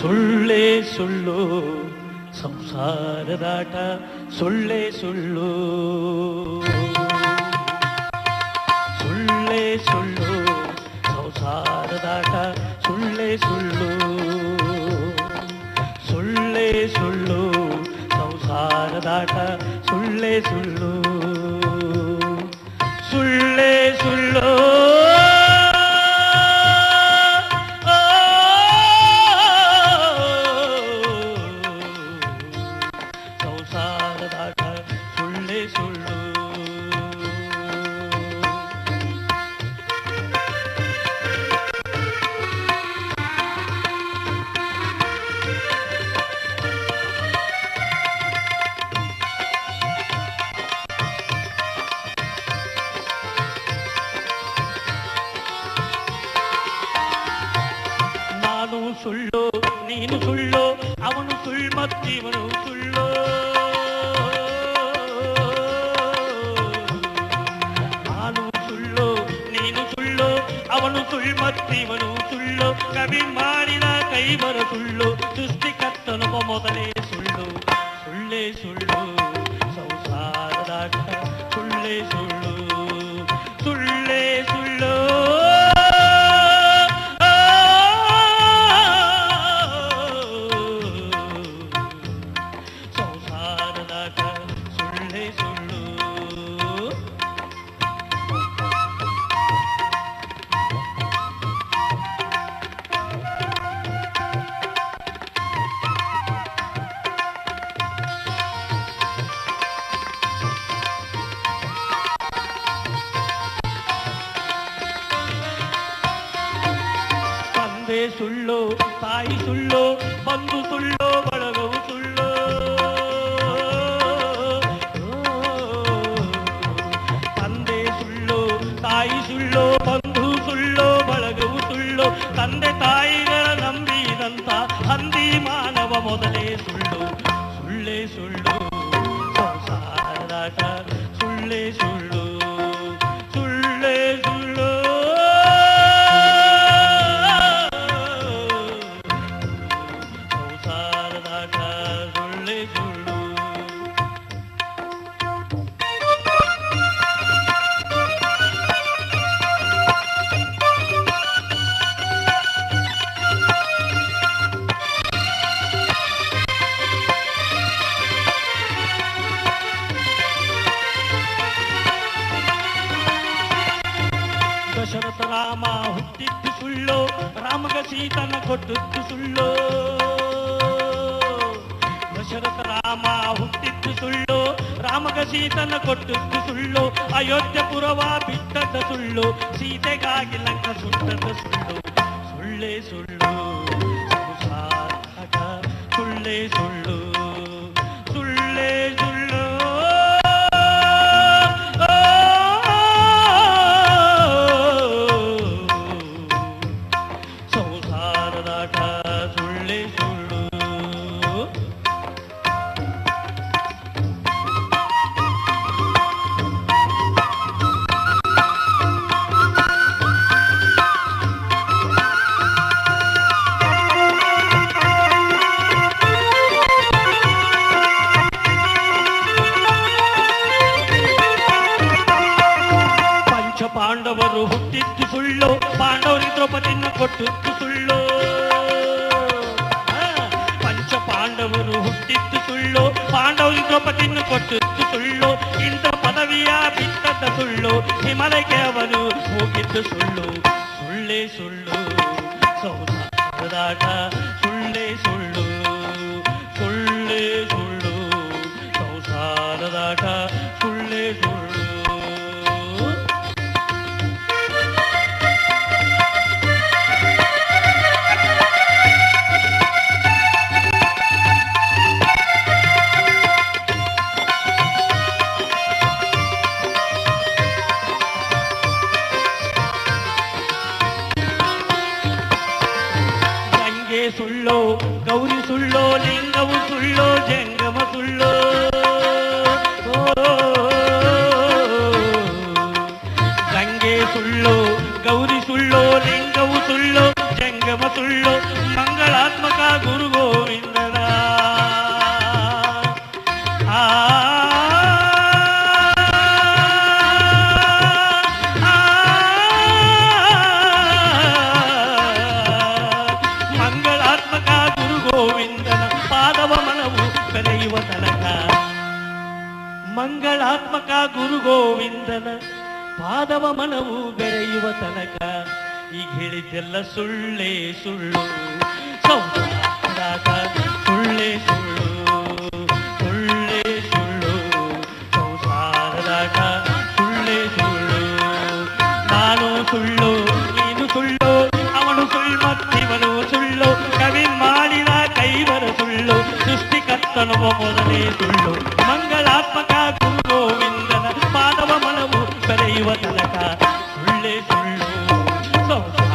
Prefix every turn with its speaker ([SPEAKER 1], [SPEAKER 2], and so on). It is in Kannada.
[SPEAKER 1] ಸುಳ್ಳೇ ಸುಳ್ಳು ಸಂಸಾರದಾಟ ಸುಳ್ಳೇ ಸುಳ್ಳು. ಸುಳ್ಳೇ ಸುಳ್ಳು ನಾನು ಸುಳ್ಳು ನೀನು ಸುಳ್ಳು ಅವನು ಸುಳ್ಳು ಮತ್ತಿವನು ಸುಳ್ಳು ಕವಿ ಮಾಡಿದ ಕೈಬರ ಸುಳ್ಳು ಸೃಷ್ಟಿಕರ್ತನೊಬ್ಬ ಮೊದಲೇ ಸುಳ್ಳು, ತಾಯಿ ಸುಳ್ಳು, ಬಂಧು ಸುಳ್ಳು, ಬಳಗವು ಸುಳ್ಳು. ತಂದೆ ಸುಳ್ಳು, ತಾಯಿ ಸುಳ್ಳು, ಬಂಧು ಸುಳ್ಳು, ಬಳಗವು ಸುಳ್ಳು. ತಂದೆ ತಾಯಿಗಳ ನಂಬಿದಂತ ಹಂದಿ ಮಾನವ ಮೊದಲೇ ಸುಳ್ಳು. ಸುಳ್ಳೇ ಸುಳ್ಳು. ಸಂಸಾರದಾಟ ಸುಳ್ಳೇ ಸುಳ್ಳು ದಶರಥ ರಾಮ ಹುಟ್ಟಿದ್ದು ಸುಳ್ಳು ರಾಮಗ ಸೀತನ ಕೊಟ್ಟದ್ದು ಸುಳ್ಳು ದಶರಥ ರಾಮ ಹುಟ್ಟಿದ್ದು ಸುಳ್ಳು ರಾಮಗ ಸೀತನ ಕೊಟ್ಟಿದ್ದು ಸುಳ್ಳು ಅಯೋಧ್ಯಪುರವ ಬಿಟ್ಟದ ಸುಳ್ಳು, ಸೀತೆಗಾಗಿ ಲಂಕ ಸುಟ್ಟದ ಸುಳ್ಳು. ಸುಳ್ಳೇ ಸುಳ್ಳು ಸುಳ್ಳೇ. ದ್ರೌಪದಿಯನ್ನು ಸುಳ್ಳೋ ಪಂಚ ಪಾಂಡವರು ಹುಟ್ಟಿತ್ತು ಸುಳ್ಳು ಪಾಂಡವರು ದ್ರೌಪದಿಯನ್ನು ಕೊಟ್ಟಿತ್ತು ಸುಳ್ಳು ಇಂದ್ರ ಪದವಿಯ ಬಿತ್ತದ ಸುಳ್ಳು ಹಿಮಾಲಯಕ್ಕೆ ಅವರು ಹೋಗಿದ್ದು ಸುಳ್ಳು. ಸುಳ್ಳೇ ಸುಳ್ಳು. ಸೌದಾಟ ಸುಳ್ಳೋ, ಗೌರಿ ಸುಳ್ಳೋ, ಲಿಂಗವು ಸುಳ್ಳೋ, ಜಂಗಮ ಸುಳ್ಳೋ. ಗಂಗೆ ಸುಳ್ಳೋ, ಗೌರಿ ಸುಳ್ಳೋ, ಲಿಂಗವು ಸುಳ್ಳೋ, ಜಂಗಮ ಸುಳ್ಳೋ, ಮಂಗಳಾತ್ಮಕ ಗುರು ಗೋವಿಂದನ ಆ ಬೆರೆಯುವ ತನಕ. ಮಂಗಳಾತ್ಮಕ ಗುರು ಗೋವಿಂದನ ಪಾದವ ಮನವು ಬೆರೆಯುವ ತನಕ. ಈಗ ಹೇಳಿದ್ದೆಲ್ಲ ಸುಳ್ಳೇ ಸುಳ್ಳು. ಸಂಸಾರದ Oh,